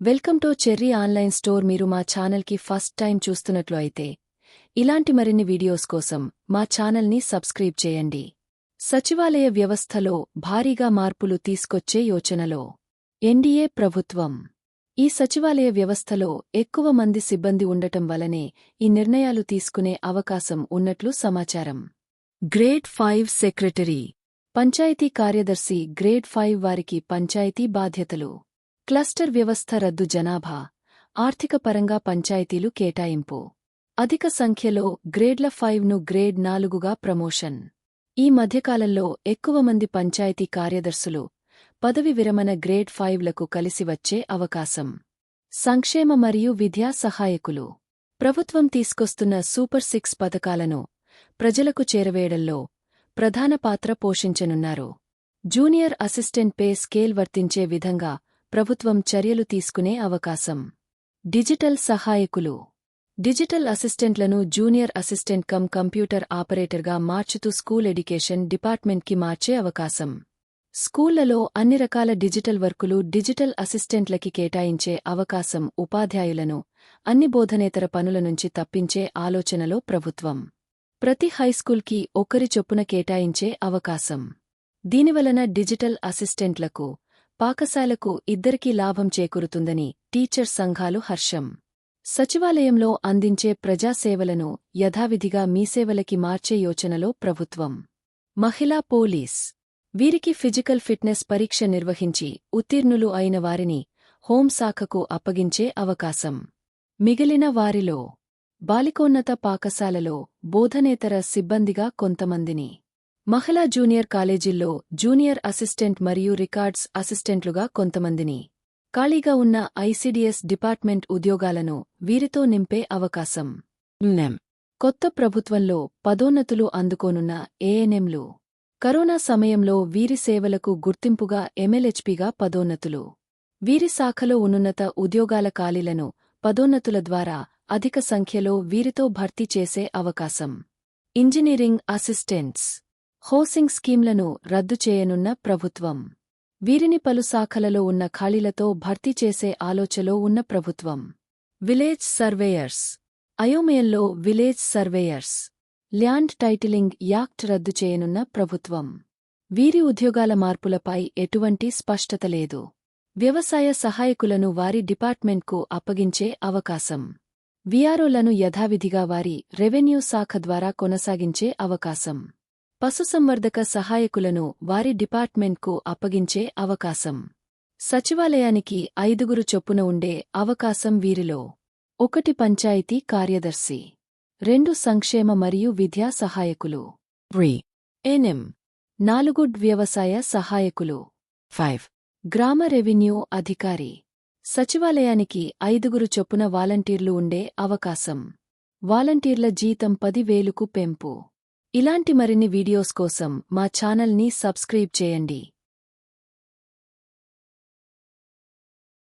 Welcome to Cherry online store. మీరు మా ఛానల్కి ఫస్ట్ టైం చూస్తున్నట్లు అయితే ఇలాంటి మరిన్ని వీడియోస్ కోసం మా ఛానల్ని సబ్స్క్రైబ్ చేయండి. సచివాలయ వ్యవస్థలో భారీగా మార్పులు తీసుకొచ్చే యోచనలో ఎన్డీఏ ప్రభుత్వం. ఈ సచివాలయ వ్యవస్థలో ఎక్కువ మంది సిబ్బంది ఉండటం వలనే ఈ నిర్ణయాలు తీసుకునే అవకాశం ఉన్నట్లు సమాచారం. గ్రేడ్ ఫైవ్ సెక్రటరీ పంచాయతీ కార్యదర్శి గ్రేడ్ ఫైవ్ వారికి పంచాయతీ బాధ్యతలు. క్లస్టర్ వ్యవస్థ రద్దు జనాభా ఆర్థికపరంగా పంచాయతీలు కేటాయింపు. అధిక సంఖ్యలో గ్రేడ్ల ఫైవ్ను గ్రేడ్ నాలుగుగా ప్రమోషన్. ఈ మధ్యకాలంలో ఎక్కువ మంది పంచాయతీ కార్యదర్శులు పదవి విరమణ గ్రేడ్ ఫైవ్లకు కలిసి వచ్చే అవకాశం. సంక్షేమ మరియు విద్యా సహాయకులు. ప్రభుత్వం తీసుకొస్తున్న సూపర్ సిక్స్ పథకాలను ప్రజలకు చేరవేయడంలో ప్రధాన పాత్ర పోషించనున్నారు. జూనియర్ అసిస్టెంట్ పే స్కేల్ వర్తించే విధంగా ప్రభుత్వం చర్యలు తీసుకునే అవకాశం. డిజిటల్ సహాయకులు. డిజిటల్ అసిస్టెంట్లను జూనియర్ అసిస్టెంట్ కమ్ కంప్యూటర్ ఆపరేటర్గా మార్చుతూ స్కూల్ ఎడ్యుకేషన్ డిపార్ట్మెంట్కి మార్చే అవకాశం. స్కూళ్ళలో అన్ని రకాల డిజిటల్ వర్కులు డిజిటల్ అసిస్టెంట్లకి కేటాయించే అవకాశం ఉపాధ్యాయులను అన్ని బోధనేతర పనుల నుంచి తప్పించే ఆలోచనలో ప్రభుత్వం. ప్రతి హైస్కూల్కి ఒకరి చొప్పున కేటాయించే అవకాశం. దీనివలన డిజిటల్ అసిస్టెంట్లకు పాకశాలకు ఇద్దరికీ లాభం చేకూరుతుందని టీచర్ సంఘాలు హర్షం. సచివాలయంలో అందించే ప్రజాసేవలను యథావిధిగా మీసేవలకి మార్చే యోచనలో ప్రభుత్వం. మహిళా పోలీస్. వీరికి ఫిజికల్ ఫిట్నెస్ పరీక్ష నిర్వహించి ఉత్తీర్ణులు అయిన వారిని హోంశాఖకు అప్పగించే అవకాశం. మిగిలిన వారిలో బాలికోన్నత పాకశాలలో బోధనేతర సిబ్బందిగా కొంతమందిని మహిళా జూనియర్ కాలేజీల్లో జూనియర్ అసిస్టెంట్ మరియు రికార్డ్స్ అసిస్టెంట్లుగా కొంతమందిని. ఖాళీగా ఉన్న ఐసీడీఎస్ డిపార్ట్మెంట్ ఉద్యోగాలను వీరితో నింపే అవకాశం. కొత్త ప్రభుత్వంలో పదోన్నతులు అందుకోనున్న ఏఎన్ఎంలు. కరోనా సమయంలో వీరి సేవలకు గుర్తింపుగా ఎమ్మెల్హెచ్పీగా పదోన్నతులు. వీరి శాఖలో ఉన్నత ఉద్యోగాల ఖాళీలను పదోన్నతుల ద్వారా అధిక సంఖ్యలో వీరితో భర్తీ చేసే అవకాశం. Engineering assistants. హోసింగ్ స్కీంలను రద్దు చేయనున్న ప్రభుత్వం. వీరిని పలు శాఖలలో ఉన్న ఖాళీలతో భర్తీ చేసే ఆలోచలో ఉన్న ప్రభుత్వం. Village surveyors. అయోమయంలో village surveyors. Land titling act రద్దు చేయనున్న ప్రభుత్వం. వీరి ఉద్యోగాల మార్పులపై ఎటువంటి స్పష్టత లేదు. వ్యవసాయ సహాయకులను వారి డిపార్ట్మెంట్కు అప్పగించే అవకాశం. విఆర్ఓలను యథావిధిగా వారి రెవెన్యూ శాఖ ద్వారా కొనసాగించే అవకాశం. పశుసంవర్ధక సహాయకులను వారి డిపార్ట్మెంట్కు అప్పగించే అవకాశం. సచివాలయానికి ఐదుగురు చొప్పున ఉండే అవకాశం వీరిలో ఒకటి పంచాయతీ కార్యదర్శి రెండు సంక్షేమ మరియు విద్యా సహాయకులు. రి ఎన్ఎం నాలుగు వ్యవసాయ సహాయకులు. ఫైవ్. గ్రామ రెవెన్యూ అధికారి. సచివాలయానికి ఐదుగురు చొప్పున వాలంటీర్లు ఉండే అవకాశం. వాలంటీర్ల జీతం పదివేలుకు పెంపు. ఇలాంటి మరిన్ని వీడియోస్ కోసం మా ఛానల్ని సబ్స్క్రైబ్ చేయండి.